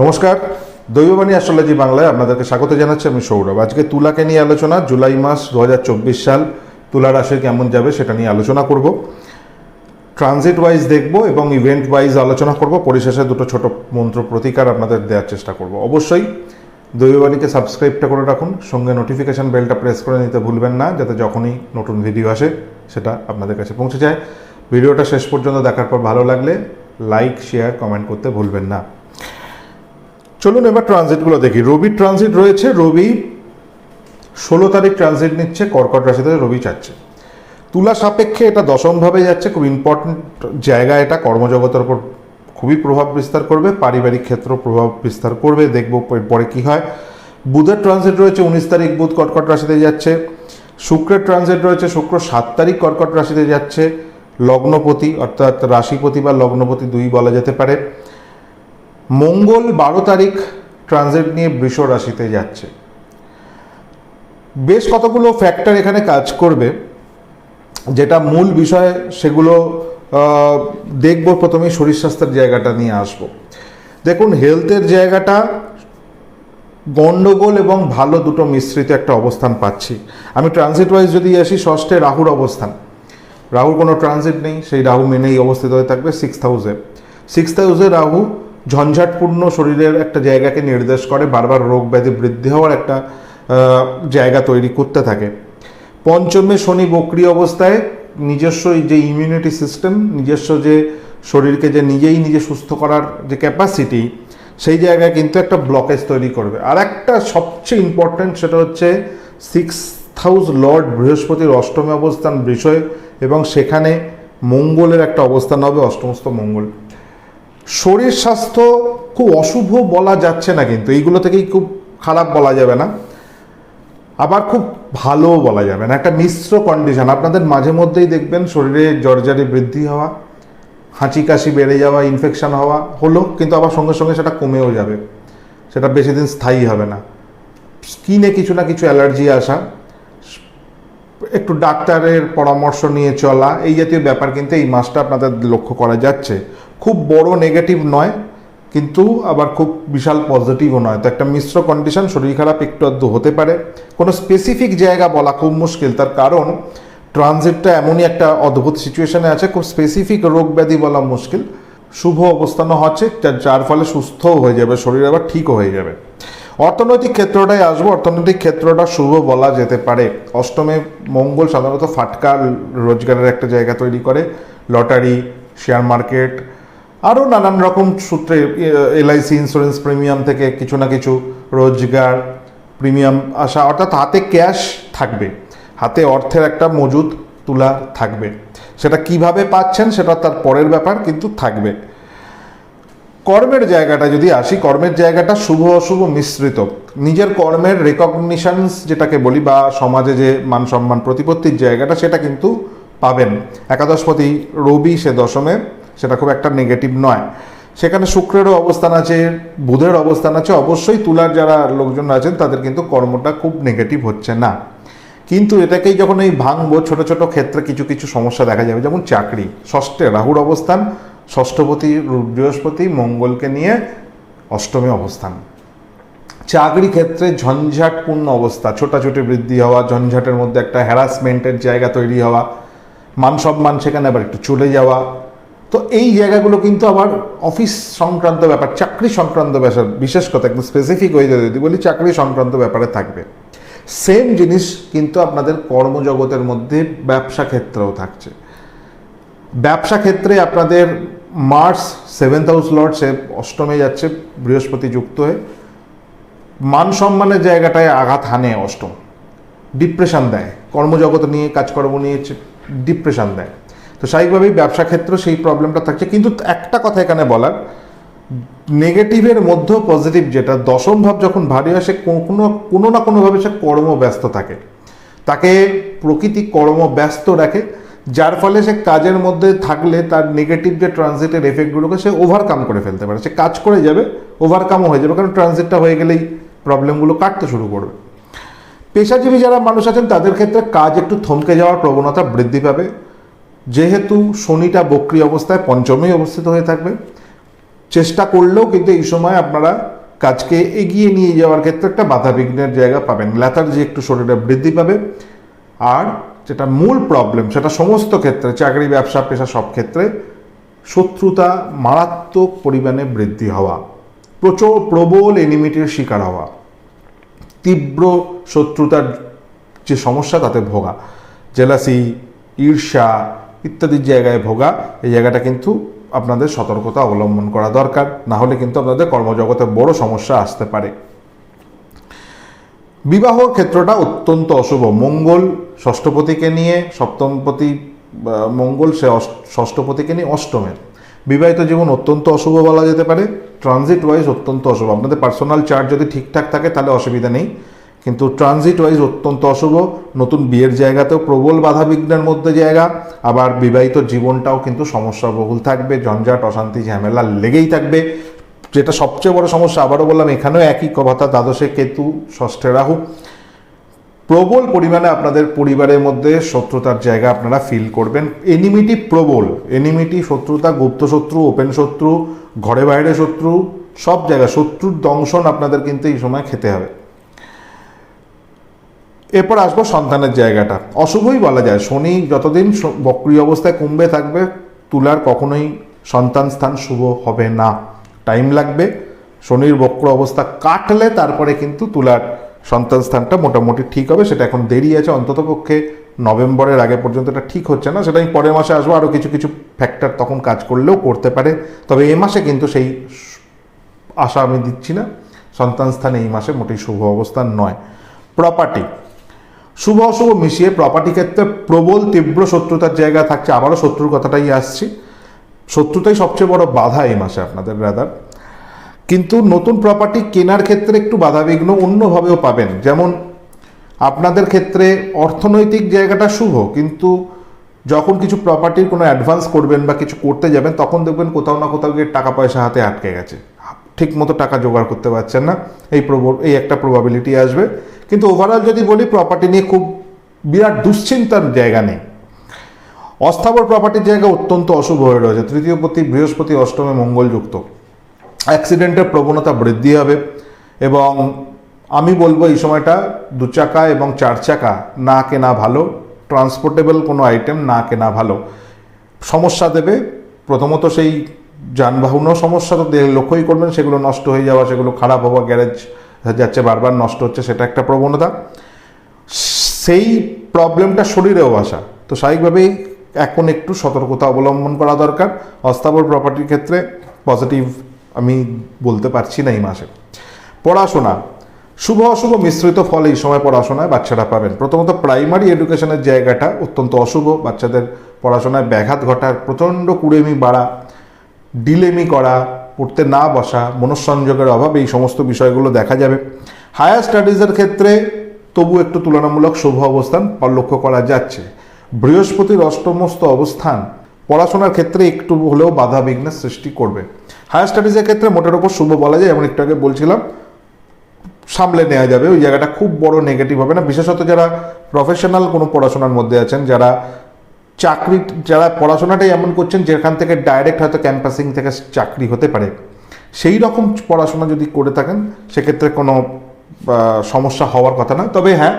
নমস্কার, দৈববাণী অ্যাস্ট্রোলজি বাংলায় আপনাদেরকে স্বাগত জানাচ্ছি আমি সৌরভ। আজকে তুলাকে নিয়ে আলোচনা, জুলাই মাস দু হাজার চব্বিশ সাল, তুলা রাশি কেমন যাবে সেটা নিয়ে আলোচনা করব। ট্রানজিট ওয়াইজ দেখব এবং ইভেন্ট ওয়াইজ আলোচনা করব। পরিশেষে দুটো ছোট মন্ত্র প্রতিকার আপনাদের দেওয়ার চেষ্টা করব। অবশ্যই দৈববাণীকে সাবস্ক্রাইবটা করে রাখুন, সঙ্গে নোটিফিকেশান বেলটা প্রেস করে নিতে ভুলবেন না, যাতে যখনই নতুন ভিডিও আসে সেটা আপনাদের কাছে পৌঁছে যায়। ভিডিওটা শেষ পর্যন্ত দেখার পর ভালো লাগলে লাইক শেয়ার কমেন্ট করতে ভুলবেন না। চলুন এবার ট্রানজিটগুলো দেখি। রবি ট্রানজিট রয়েছে, রবি ষোলো তারিখ ট্রানজিট নিচ্ছে, কর্কট রাশিতে রবি চাচ্ছে। তুলা সাপেক্ষে এটা দশমভাবে যাচ্ছে, খুব ইম্পর্টেন্ট জায়গা এটা, কর্মজগতের উপর খুবই প্রভাব বিস্তার করবে, পারিবারিক ক্ষেত্র প্রভাব বিস্তার করবে, দেখব পরে কি হয়। বুধের ট্রানজিট রয়েছে, উনিশ তারিখ বুধ কর্কট রাশিতে যাচ্ছে। শুক্রের ট্রানজিট রয়েছে, শুক্র সাত তারিখ কর্কট রাশিতে যাচ্ছে। লগ্নপতি অর্থাৎ রাশিপতি বা লগ্নপতি দুই বলা যেতে পারে। মঙ্গল বারো তারিখ ট্রানজিট নিয়ে বৃষ রাশিতে যাচ্ছে। বেশ কতগুলো ফ্যাক্টর এখানে কাজ করবে। যেটা মূল বিষয়, সেগুলো দেখব প্রথমে শরীর স্বাস্থ্যের জায়গাটা নিয়ে আসব। দেখুন হেলথের জায়গাটা, গন্ডগোল এবং ভালো দুটো মিশ্রিত একটা অবস্থান পাচ্ছি। আমি ট্রানজিট ওয়াইজ যদি আসি, ষষ্ঠে রাহুর অবস্থান। রাহুর কোনো ট্রানজিট নেই, সেই রাহু মেনেই অবস্থিত হয়ে থাকবে সিক্স হাউসে সিক্স হাউসে রাহু ঝঞ্ঝাটপূর্ণ শরীরের একটা জায়গাকে নির্দেশ করে, বারবার রোগ ব্যাধি বৃদ্ধি হওয়ার একটা জায়গা তৈরি করতে থাকে। পঞ্চমে শনি বক্রি অবস্থায় নিজস্ব যে ইমিউনিটি সিস্টেম নিজস্ব যে শরীরকে যে নিজেই নিজে সুস্থ করার যে ক্যাপাসিটি সেই জায়গায় কিন্তু একটা ব্লকেজ তৈরি করবে। আর একটা সবচেয়ে ইম্পর্ট্যান্ট সেটা হচ্ছে সিক্স হাউস লর্ড বৃহস্পতির অষ্টমী অবস্থান বিষয় এবং সেখানে মঙ্গলের একটা অবস্থান হবে, অষ্টমস্ত মঙ্গল। শরীর স্বাস্থ্য খুব অশুভ বলা যাচ্ছে না কিন্তু, এইগুলো থেকেই খুব খারাপ বলা যাবে না। আবার খুব ভালো বলা যাবে না। একটা মিশ্র কন্ডিশন আপনাদের মাঝে মধ্যেই দেখবেন শরীরে জর্জারি বৃদ্ধি হওয়া, হাঁচি কাশি বেড়ে যাওয়া ইনফেকশন হওয়া হলো, কিন্তু আবার সঙ্গে সঙ্গে সেটা কমেও যাবে। সেটা বেশি দিন স্থায়ী হবে না। স্কিনে কিছু না কিছু অ্যালার্জি আসা, একটু ডাক্তারের পরামর্শ নিয়ে চলা, এই জাতীয় ব্যাপার কিন্তু এই মাসটা আপনাদের লক্ষ্য করা যাচ্ছে। খুব বড় নেগেটিভ নয়, কিন্তু আবার খুব বিশাল পজিটিভও নয়। তো একটা মিশ্র কন্ডিশন শরীর খারাপ একটু আধটু হতে পারে। কোনো স্পেসিফিক জায়গা বলা খুব মুশকিল, তার কারণ ট্রানজিটটা এমনই একটা অদ্ভুত সিচুয়েশনে আছে, খুব স্পেসিফিক রোগ ব্যাধি বলা মুশকিল। শুভ অবস্থানও হচ্ছে, যার ফলে সুস্থও হয়ে যাবে, শরীর আবার ঠিকও হয়ে যাবে। অর্থনৈতিক ক্ষেত্রটাই আসব, অর্থনৈতিক ক্ষেত্রটা শুভ বলা যেতে পারে। অষ্টমে মঙ্গল সাধারণত ফাটকা রোজগারের একটা জায়গা তৈরি করে, লটারি শেয়ার মার্কেট আরও নানান রকম সূত্রে এলআইসি ইন্স্যুরেন্স প্রিমিয়াম থেকে কিছু না কিছু রোজগার প্রিমিয়াম আসা, অর্থাৎ হাতে ক্যাশ থাকবে। হাতে অর্থের একটা মজুদ তুলা থাকবে। সেটা কীভাবে পাচ্ছেন সেটা তার পরের ব্যাপার কিন্তু থাকবে। কর্মের জায়গাটা, যদি আসি, কর্মের জায়গাটা শুভ অশুভ মিশ্রিত। নিজের কর্মের রেকগনিশনস যেটাকে বলি বা সমাজে যে মান সম্মান প্রতিপত্তির জায়গাটা, সেটা কিন্তু পাবেন। একাদশপতি রবি সে দশমে সেটা খুব একটা নেগেটিভ নয়। সেখানে শুক্রেরও অবস্থান আছে, বুধের অবস্থান আছে। অবশ্যই তুলার যারা লোকজন আছেন, তাদের কিন্তু কর্মটা খুব নেগেটিভ হচ্ছে না। কিন্তু এটাকেই যখন এই ভাঙবো ছোট ছোট ক্ষেত্রে কিছু কিছু সমস্যা দেখা যাবে, যেমন চাকরি। ষষ্ঠে রাহুর অবস্থান, ষষ্ঠপতি বৃহস্পতি মঙ্গলকে নিয়ে অষ্টমী অবস্থান। চাকরি ক্ষেত্রে ঝঞ্ঝাটপূর্ণ অবস্থা, ছোটাছুটি বৃদ্ধি হওয়া, ঝঞ্ঝাটের মধ্যে একটা হ্যারাসমেন্টের জায়গা তৈরি হওয়া, মান সম্মান সেখানে আবার একটু চলে যাওয়া তো এই জায়গাগুলো কিন্তু আবার অফিস সংক্রান্ত ব্যাপার, চাকরি সংক্রান্ত ব্যাপার, বিশেষ কথা একদম স্পেসিফিক হয়ে যায় যদি বলি চাকরি সংক্রান্ত ব্যাপারে থাকবে। সেম জিনিস কিন্তু আপনাদের কর্মজগতের মধ্যে ব্যবসা ক্ষেত্রেও থাকছে। ব্যবসা ক্ষেত্রে আপনাদের মার্স সেভেন্থ হাউস লর্ড সে অষ্টমে যাচ্ছে, বৃহস্পতি যুক্ত হয়ে। মান সম্মানের জায়গাটায় আঘাত হানে অষ্টম। ডিপ্রেশন দেয়। কর্মজগত নিয়ে, কাজকর্ম নিয়ে ডিপ্রেশন দেয়। তো স্বাভাবিকভাবেই ব্যবসা ক্ষেত্রে সেই প্রবলেমটা থাকছে। কিন্তু একটা কথা এখানে বলার নেগেটিভের মধ্যেও পজিটিভ যেটা, দশম ভাব যখন ভারী হয়, সে কোনো কোনো না কোনোভাবে সে কর্মব্যস্ত থাকে। তাকে প্রকৃতি কর্মব্যস্ত রাখে, যার ফলে সে কাজের মধ্যে থাকলে তার নেগেটিভ যে ট্রানজিটের এফেক্টগুলোকে সে ওভারকাম করে ফেলতে পারে। সে কাজ করে যাবে ওভারকামও হয়ে যাবে, কারণ ট্রানজিটটা হয়ে গেলেই প্রবলেমগুলো কাটতে শুরু করবে। পেশাজীবী যারা মানুষ আছেন, তাদের ক্ষেত্রে কাজ একটু থমকে যাওয়ার প্রবণতা বৃদ্ধি পাবে। যেহেতু শনিটা বক্রি অবস্থায়, পঞ্চমেই অবস্থিত হয়ে থাকবে, চেষ্টা করলেও কিন্তু এই সময় আপনারা কাজকে এগিয়ে নিয়ে যাওয়ার ক্ষেত্রে একটা বাধা বিঘ্নের জায়গা পাবেন। ল্যাথার্জি একটু শরীরে বৃদ্ধি পাবে, আর যেটা মূল প্রবলেম সেটা সমস্ত ক্ষেত্রে, চাকরি, ব্যবসা, পেশা সব ক্ষেত্রে শত্রুতা মারাত্মক পরিমাণে বৃদ্ধি হওয়া, প্রচুর প্রবল এনিমিটির শিকার হওয়া, তীব্র শত্রুতার যে সমস্যা তাতে ভোগা জেলাসি ঈর্ষা ইত্যাদির জায়গায় ভোগা, এই জায়গাটা কিন্তু আপনাদের সতর্কতা অবলম্বন করা দরকার। না হলে কিন্তু আপনাদের কর্মজগতে বড় সমস্যা আসতে পারে। বিবাহ ক্ষেত্রটা অত্যন্ত অশুভ। মঙ্গল ষষ্ঠপতিকে নিয়ে, সপ্তমপতি মঙ্গল সে ষষ্ঠপতিকে নিয়ে অষ্টমের। বিবাহিত জীবন অত্যন্ত অশুভ বলা যেতে পারে। ট্রানজিট ওয়াইজ অত্যন্ত অশুভ। আপনাদের পার্সোনাল চার্ট যদি ঠিকঠাক থাকে, তাহলে অসুবিধা নেই। কিন্তু ট্রানজিট ওয়াইজ অত্যন্ত অশুভ। নতুন বিয়ের জায়গাতেও প্রবল বাধা বিঘ্নের মধ্যে জায়গা। আবার বিবাহিত জীবনটাও কিন্তু সমস্যা বহুল থাকবে, ঝঞ্ঝাট, অশান্তি, ঝামেলা লেগেই থাকবে। যেটা সবচেয়ে বড় সমস্যা, আবারও বললাম, এখানেও একই কথা দ্বাদশে কেতু, ষষ্ঠে রাহু। প্রবল পরিমাণে আপনাদের পরিবারের মধ্যে শত্রুতার জায়গা আপনারা ফিল করবেন। এনিমিটি প্রবল। এনিমিটি শত্রুতা, গুপ্ত শত্রু ওপেন শত্রু, ঘরে বাইরে শত্রু, সব জায়গায় শত্রুর দংশন আপনাদের কিন্তু এই সময় খেতে হবে। এরপর আসব সন্তানের জায়গাটা। অশুভই বলা যায়, শনি যতদিন বক্রিয় অবস্থায় কুম্ভে থাকবে, তুলার কখনোই সন্তান স্থান শুভ হবে না। টাইম লাগবে, শনির বক্র অবস্থা কাটলে তারপরে কিন্তু তুলার সন্তান স্থানটা মোটামুটি ঠিক হবে। সেটা এখন দেরি আছে, অন্তত পক্ষে নভেম্বরের আগে পর্যন্ত এটা ঠিক হচ্ছে না। সেটা আমি পরের মাসে আসব আরও কিছু কিছু ফ্যাক্টর তখন কাজ করলেও করতে পারে। তবে এ মাসে কিন্তু সেই আশা আমি দিচ্ছি না। সন্তান স্থানে এই মাসে মোটেই শুভ অবস্থান নয়। প্রপার্টি শুভ অশুভ মিশিয়ে প্রপার্টি ক্ষেত্রে প্রবল তীব্র শত্রুতার জায়গা থাকছে। আবারও শত্রুর কথাটাই আসছি। শত্রুতাই সবচেয়ে বড় বাধা এই মাসে আপনাদের রাদার কিন্তু নতুন প্রপার্টি কেনার ক্ষেত্রে একটু বাধাবিঘ্ন অন্যভাবেও পাবেন। যেমন আপনাদের ক্ষেত্রে অর্থনৈতিক জায়গাটা শুভ, কিন্তু যখন কিছু প্রপার্টির কোনো অ্যাডভান্স করবেন বা কিছু করতে যাবেন, তখন দেখবেন কোথাও না কোথাও গিয়ে টাকা পয়সা হাতে আটকে গেছে। ঠিক মতো টাকা জোগাড় করতে পারছেন না। এই প্রব এই একটা প্রবাবিলিটি আসবে। কিন্তু ওভারঅল যদি বলি প্রপার্টি নিয়ে খুব বিরাট দুশ্চিন্তার জায়গা নেই। অস্থাবর প্রপার্টির জায়গা অত্যন্ত অশুভ হয়ে রয়েছে। তৃতীয় পতি বৃহস্পতি অষ্টমে মঙ্গলযুক্ত। অ্যাক্সিডেন্টের প্রবণতা বৃদ্ধি হবে এবং আমি বলব এই সময়টা দু চাকা এবং চার চাকা না কেনা ভালো ট্রান্সপোর্টেবল কোনো আইটেম না কেনা ভালো। সমস্যা দেবে। প্রথমত সেই যানবাহনও সমস্যা, তো লক্ষ্যই করবেন, সেগুলো নষ্ট হয়ে যাওয়া, সেগুলো খারাপ হওয়া গ্যারেজ যাচ্ছে, বারবার নষ্ট হচ্ছে, সেটা একটা প্রবণতা। সেই প্রবলেমটা শরীরেও আসা। তো স্বাভাবিকভাবেই এখন একটু সতর্কতা অবলম্বন করা দরকার। অস্থাবর প্রপার্টির ক্ষেত্রে পজিটিভ আমি বলতে পারছি না এই মাসে। পড়াশোনা, শুভ অশুভ মিশ্রিত ফল এই সময় পড়াশোনায় বাচ্চারা পাবেন। প্রথমত প্রাইমারি এডুকেশনের জায়গাটা অত্যন্ত অশুভ। বাচ্চাদের পড়াশোনায় ব্যাঘাত ঘটার প্রচণ্ড কুড়েমি বাড়া ডিলেমি করা পড়তে না বসা, মনঃসংযোগের অভাব এই সমস্ত বিষয়গুলো দেখা যাবে। হায়ার স্টাডিজের ক্ষেত্রে তবু একটু তুলনামূলক শুভ অবস্থান লক্ষ্য করা যাচ্ছে। বৃহস্পতির অষ্টমস্ত অবস্থান পড়াশোনার ক্ষেত্রে একটু হলেও বাধা বিঘ্নের সৃষ্টি করবে। হায়ার স্টাডিজের ক্ষেত্রে মোটের ওপর শুভ বলা যায় এমন একটু আগে বলছিলাম, সামলে নেওয়া যাবে। ওই জায়গাটা খুব বড় নেগেটিভ হবে না। বিশেষত যারা প্রফেশনাল কোনো পড়াশোনার মধ্যে আছেন, যারা চাকরি, যারা পড়াশোনাটাই এমন করছেন, যেখান থেকে ডাইরেক্ট হয়তো ক্যাম্পাসিং থেকে চাকরি হতে পারে, সেই রকম পড়াশোনা যদি করে থাকেন, সেক্ষেত্রে কোনো সমস্যা হওয়ার কথা না তবে হ্যাঁ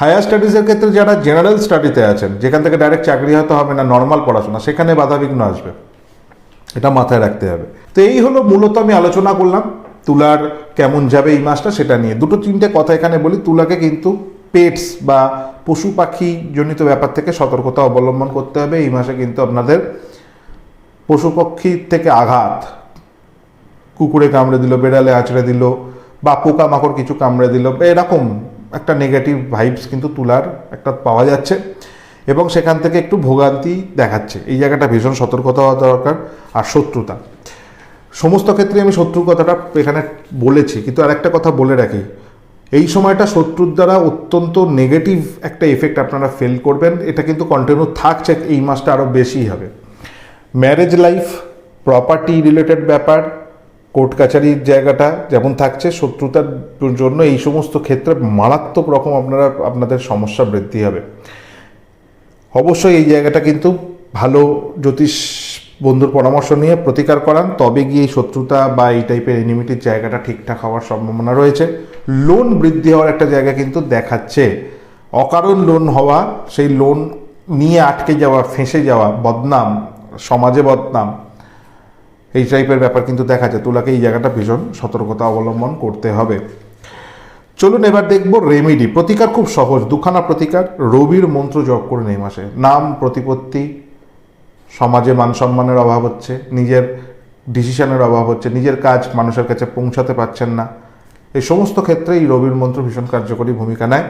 হায়ার স্টাডিজের ক্ষেত্রে যারা জেনারেল স্টাডিতে আছেন, যেখান থেকে ডাইরেক্ট চাকরি হয়তো হবে না নর্মাল পড়াশোনা, সেখানে বাধাবিঘ্ন আসবে। এটা মাথায় রাখতে হবে। তো এই হলো মূলত আমি আলোচনা করলাম, তুলার কেমন যাবে এই মাসটা, সেটা নিয়ে। দুটো তিনটে কথা এখানে বলি, তুলাকে কিন্তু পেটস বা পশু পাখি জনিত ব্যাপার থেকে সতর্কতা অবলম্বন করতে হবে। এই মাসে কিন্তু আপনাদের পশু পক্ষী থেকে আঘাত, কুকুরে কামড়ে দিল, বেড়ালে আঁচড়ে দিল বা পোকা মাকড় কিছু কামড়ে দিল, এরকম একটা নেগেটিভ ভাইবস কিন্তু তুলার একটা পাওয়া যাচ্ছে এবং সেখান থেকে একটু ভোগান্তি দেখাচ্ছে। এই জায়গাটা ভীষণ সতর্কতা হওয়া দরকার আর শত্রুতা। সমস্ত ক্ষেত্রে আমি শত্রুর কথাটা এখানে বলেছি, কিন্তু আরেকটা কথা বলে রাখি। এই সময়টা শত্রুর দ্বারা অত্যন্ত নেগেটিভ একটা এফেক্ট আপনারা ফেল করবেন। এটা কিন্তু কন্টিনিউ থাকছে, এই মাসটা আরও বেশি হবে। ম্যারেজ লাইফ প্রপার্টি রিলেটেড ব্যাপার কোর্ট কাছারির জায়গাটা যেমন থাকছে, শত্রুতার জন্য এই সমস্ত ক্ষেত্রে মারাত্মক রকম আপনারা, আপনাদের সমস্যা বৃদ্ধি হবে। অবশ্যই এই জায়গাটা কিন্তু ভালো জ্যোতিষ বন্ধুর পরামর্শ নিয়ে প্রতিকার করান, তবে গিয়ে শত্রুতা বা এই টাইপের এনিমিটির জায়গাটা ঠিকঠাক হওয়ার সম্ভাবনা রয়েছে। লোন বৃদ্ধি হওয়ার একটা জায়গা কিন্তু দেখাচ্ছে। অকারণ লোন হওয়া, সেই লোন নিয়ে আটকে যাওয়া, ফেঁসে যাওয়া, বদনাম, সমাজে বদনাম, এই টাইপের ব্যাপার কিন্তু দেখা যায় তুলাকে এই জায়গাটা ভীষণ সতর্কতা অবলম্বন করতে হবে। চলুন এবার দেখব রেমেডি প্রতিকার খুব সহজ, দুখানা প্রতিকার। রবির মন্ত্র জপ করুন এই মাসে। নাম, প্রতিপত্তি, সমাজে মান সম্মানের অভাব হচ্ছে, নিজের ডিসিশনের অভাব হচ্ছে, নিজের কাজ মানুষের কাছে পৌঁছাতে পারছেন না। এই সমস্ত ক্ষেত্রে এই রবির মন্ত্র ভীষণ কার্যকরী ভূমিকা নেয়।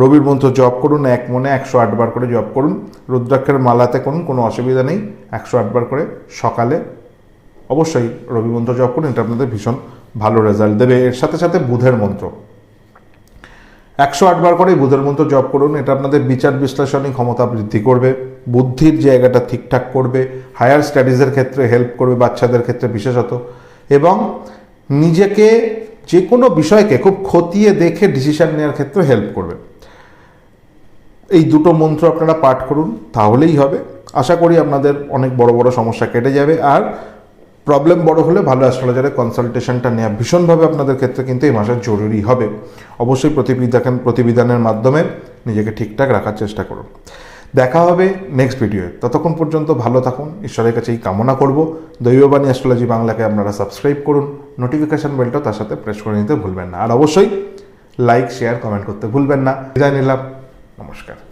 রবির মন্ত্র জপ করুন, এক মনে একশো আটবার করে জপ করুন। রুদ্রাক্ষের মালাতে করুন কোনো অসুবিধা নেই, একশো আটবার করে সকালে অবশ্যই রবি মন্ত্র জপ করুন, এটা আপনাদের ভীষণ ভালো রেজাল্ট দেবে। এর সাথে সাথে বুধের মন্ত্র। একশো আটবার করে বুধের মন্ত্র জপ করুন, এটা আপনাদের বিচার বিশ্লেষণী ক্ষমতা বৃদ্ধি করবে, বুদ্ধির জায়গাটা ঠিকঠাক করবে হায়ার স্টাডিজের ক্ষেত্রে হেল্প করবে বাচ্চাদের ক্ষেত্রে বিশেষত। এবং নিজেকে যে কোনো বিষয়কে খুব খতিয়ে দেখে ডিসিশন নেওয়ার ক্ষেত্রে হেল্প করবে। এই দুটো মন্ত্র আপনারা পাঠ করুন, তাহলেই হবে। আশা করি আপনাদের অনেক বড় বড় সমস্যা কেটে যাবে। আর প্রবলেম বড় হলে ভালো অ্যাস্ট্রোলজারের কনসালটেশনটা নেওয়া ভীষণভাবে আপনাদের ক্ষেত্রে কিন্তু এই মাসে জরুরি হবে। অবশ্যই প্রতিবিধান প্রতিবিধানের মাধ্যমে নিজেকে ঠিকঠাক রাখার চেষ্টা করুন। দেখা হবে নেক্সট ভিডিওয়ে ততক্ষণ পর্যন্ত ভালো থাকুন। ঈশ্বরের কাছে এই কামনা করব। দৈববাণী অ্যাস্ট্রোলজি বাংলাকে আপনারা সাবস্ক্রাইব করুন। নোটিফিকেশন বেলটাও তার সাথে প্রেস করে নিতে ভুলবেন না। আর অবশ্যই লাইক শেয়ার কমেন্ট করতে ভুলবেন না। বিদায় নিলাম। নমস্কার।